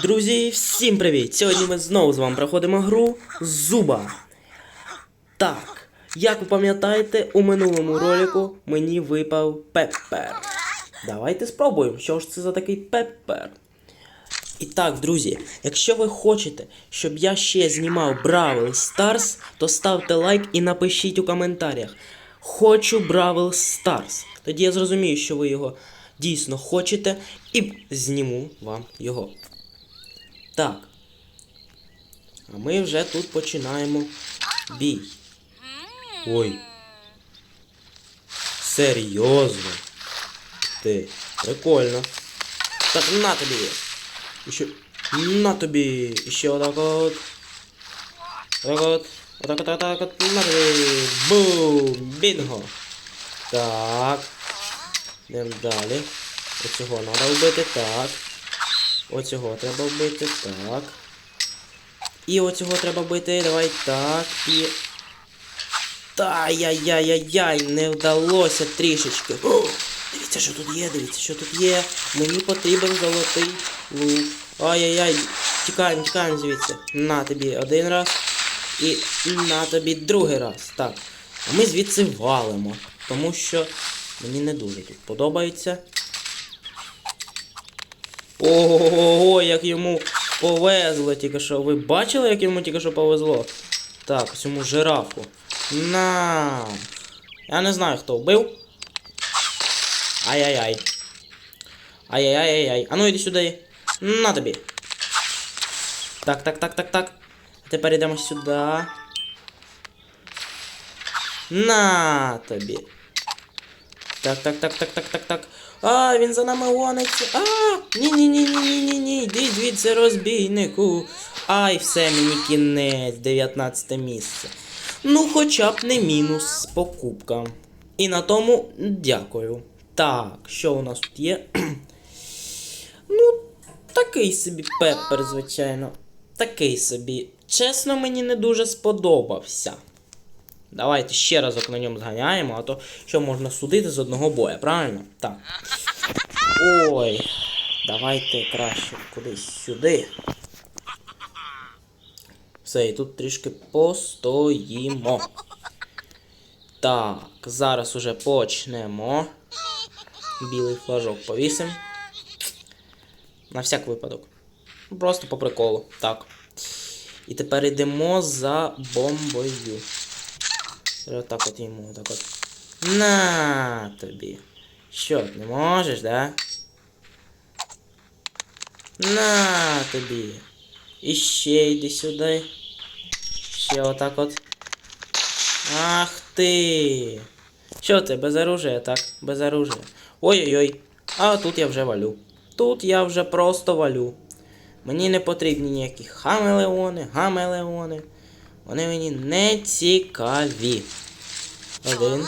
Друзі, всім привіт! Сьогодні ми знову з вами проходимо гру Зуба. Так, як ви пам'ятаєте, у минулому ролику мені випав Пеппер. Давайте спробуємо, що ж це за такий Пеппер. І так, друзі, якщо ви хочете, щоб я ще знімав Бравл Старс, то ставте лайк і напишіть у коментарях. Хочу Бравл Старс. Тоді я зрозумію, що ви його дійсно хочете, і зніму вам його. Так. А ми вже тут починаємо бій. Ой. Серйозно. Ти. Прикольно. Так, на тобі. І ще. На тобі. І ще отак от. Так от. Отак от, отак от. На тобі. Бум. Бінго. Так. Йдемо далі. Оцього треба вбити. Так. Оцього треба вбити. Так. І оцього треба вбити. Давай так. І. Та-яй-яй-яй-яй, не вдалося трішечки. О, дивіться, що тут є, дивіться, що тут є. Мені потрібен золотий лук. Ай-яй-яй, тікаємо, тікаємо звідси. На тобі один раз. І на тобі другий раз. Так. А ми звідси валимо. Тому що мені не дуже тут подобається. Ого, як йому повезло тільки що. Ви бачили, як йому тільки що повезло? Так, цьому жирафу. На. Я не знаю, хто вбив. Ай-яй-яй. Ай-яй-яй-яй. А ну іди сюди. На тобі. Так, так, так, так, так. Тепер йдемо сюди. На тобі. Так, так, так, так, так, так, так. А, він за нами гониться. А, ні, ні, ні, ні, ні, ні, ні. Йди звідси розбійнику. Ай, все, мені кінець, 19 місце. Ну, хоча б не мінус з покупкам. І на тому дякую. Так, що у нас тут є? ну, такий собі пеппер, звичайно. Такий собі. Чесно, мені не дуже сподобався. Давайте ще разок на ньому зганяємо, а то що можна судити з одного боя, правильно? Так. Ой. Давайте краще кудись сюди. Все, і тут трішки постоїмо. Так, зараз уже почнемо. Білий флажок повісимо. На всяк випадок. Просто по приколу. Так. І тепер йдемо за бомбою. Отак от йому, так от. На тобі. Що, не можеш, да? На тобі. І ще йди сюди. Ще отак от. Ах ти. Що це, без оружия, так? Без оружия. Ой-ой-ой. А тут я вже валю. Тут я вже просто валю. Мені не потрібні ніякі хамелеони, гамелеони. Вони мені не цікаві. Один.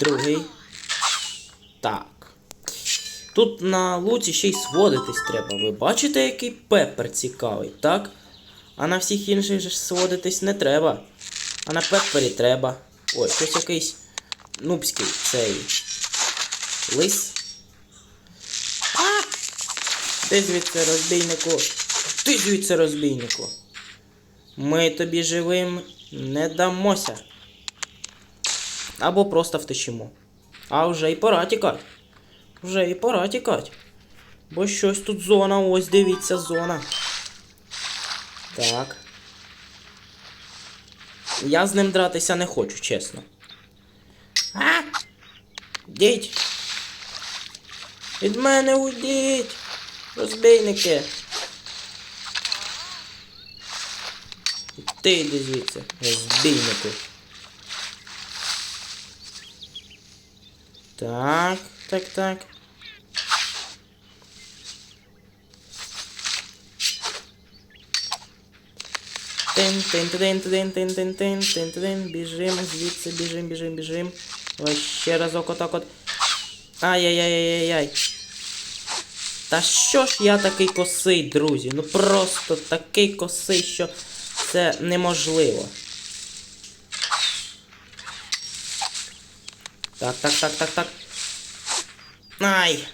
Другий. Так. Тут на луці ще й сводитись треба. Ви бачите, який пепер цікавий, так? А на всіх інших же сводитись не треба. А на пепері треба. Ой, щось якийсь нубський цей. Лис. А! Ти звідси розбійнику. Ти звідси розбійнику. Ми тобі живим не дамося. Або просто втечимо. А вже й пора тікати. Вже і пора тікати. Бо щось тут зона, ось дивіться, зона. Так. Я з ним дратися не хочу, чесно. А! Йдіть! Від мене уйдіть! Розбійники! Ти йди звідси, розбійнику. Так, так, так. Тин, тин, тин, тин, тин, тин, тин, тин, тин, біжимо звідси, біжим, біжим, біжим. Ось ще разок отак от. Ай-яй-яй-яй-яй. Та що ж я такий косий, друзі? Ну просто такий косий, що це неможливо. Так, так, так, так, так. Ай!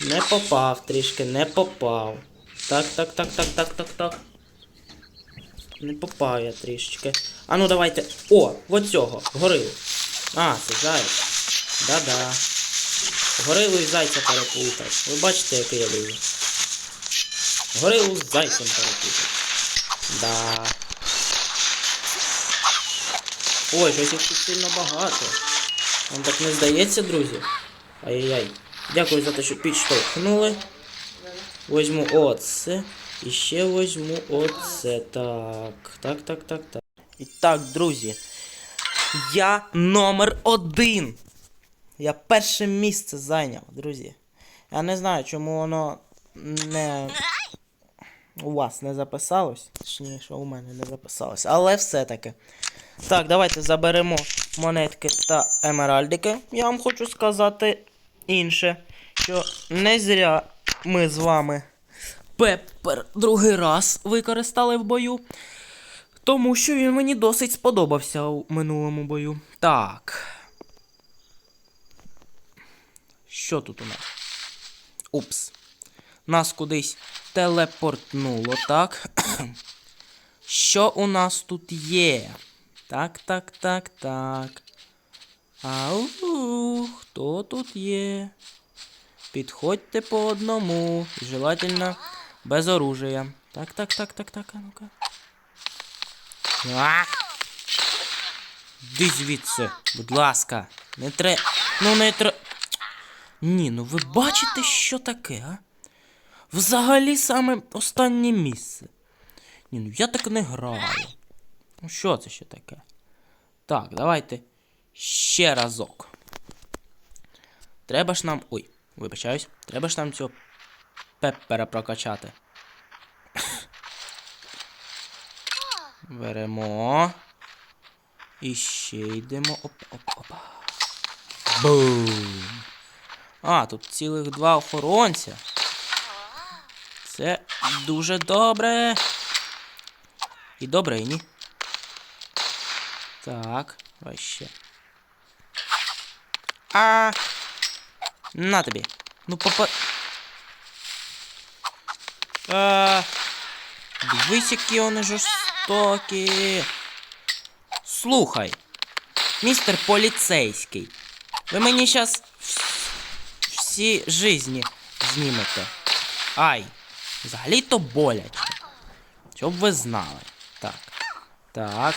Не попав трішки, не попав. Так, так, так, так, так, так, так. Не попав я трішечки. А ну давайте. О, от цього, горилу. А, це заяць. Да-да. Горилу і зайця переплутав. Ви бачите, який я дуже. Горилу з зайцем переплутав. Да. Ой, щось їх тут сильно багато. Вам так не здається, друзі? Ай-яй-яй. Дякую за те, що підштовхнули. Возьму оце. І ще возьму оце. Так. Так, так, так, так. І так, друзі. Я номер один. Я перше місце зайняв, друзі. Я не знаю, чому воно не. У вас не записалось. Точніше, у мене не записалось. Але все-таки. Так, давайте заберемо монетки та емеральдики. Я вам хочу сказати інше, що не зря ми з вами Пеппер другий раз використали в бою. Тому що він мені досить сподобався у минулому бою. Так. Що тут у нас? Упс. Нас кудись телепортнуло, так? Що у нас тут є? Так, так, так, так. Ау, хто тут є? Підходьте по одному. Желательно без оружия. Так, так, так, так, так, а ну-ка. А! Іди звідси, будь ласка. Не тре. Ну не тре. Ні, ну ви бачите, що таке, а? Взагалі саме останнє місце. Ні, ну я так не граю. Ну що це ще таке? Так, давайте ще разок. Треба ж нам. Ой, вибачаюсь. Треба ж нам цього пеппера прокачати. Беремо. І ще йдемо. Оп, оп, опа. Бум. А, тут цілих два охоронця. Це дуже добре. І добре, і ні. Так, ще. А. На тобі. Ну попа. А. Дивись, які вони жорстокі. Слухай, містер поліцейський. Ви мені щас всі жизні знімете. Ай, взагалі-то боляче. Щоб ви знали. Так. Так.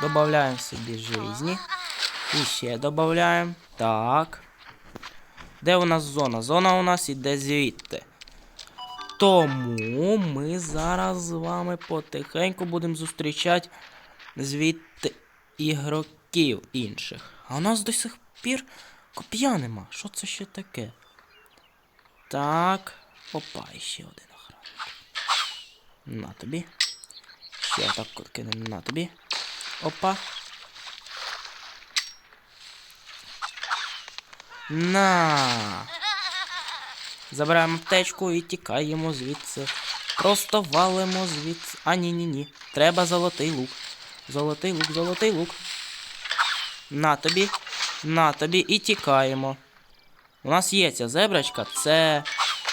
Добавляємо собі жизни. І ще додаємо. Так. Де у нас зона? Зона у нас іде звідти. Тому ми зараз з вами потихеньку будемо зустрічати звідти ігроків інших. А у нас до сих пір коп'я нема. Що це ще таке? Так. Опа, ще один. На тобі. Ще так кинемо на тобі. Опа. На. Забираємо аптечку і тікаємо звідси. Просто валимо звідси. А, ні, ні, ні. Треба золотий лук. Золотий лук, золотий лук. На тобі. На тобі і тікаємо. У нас є ця зебрачка, це.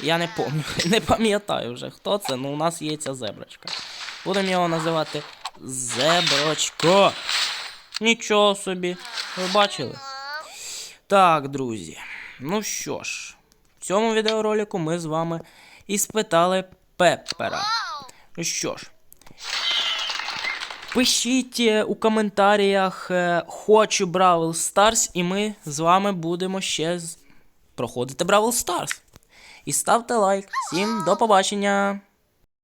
Я не пам'ятаю, не пам'ятаю вже хто це, але у нас є ця зебрачка. Будемо його називати Зеброчко. Нічого собі. Ви бачили? Так, друзі. Ну що ж, в цьому відеоролику ми з вами і спитали Пеппера. Ну що ж. Пишіть е, у коментарях е, хочу Бравл Старс, і ми з вами будемо ще проходити Бравл Старс. І ставте лайк. Всім до побачення!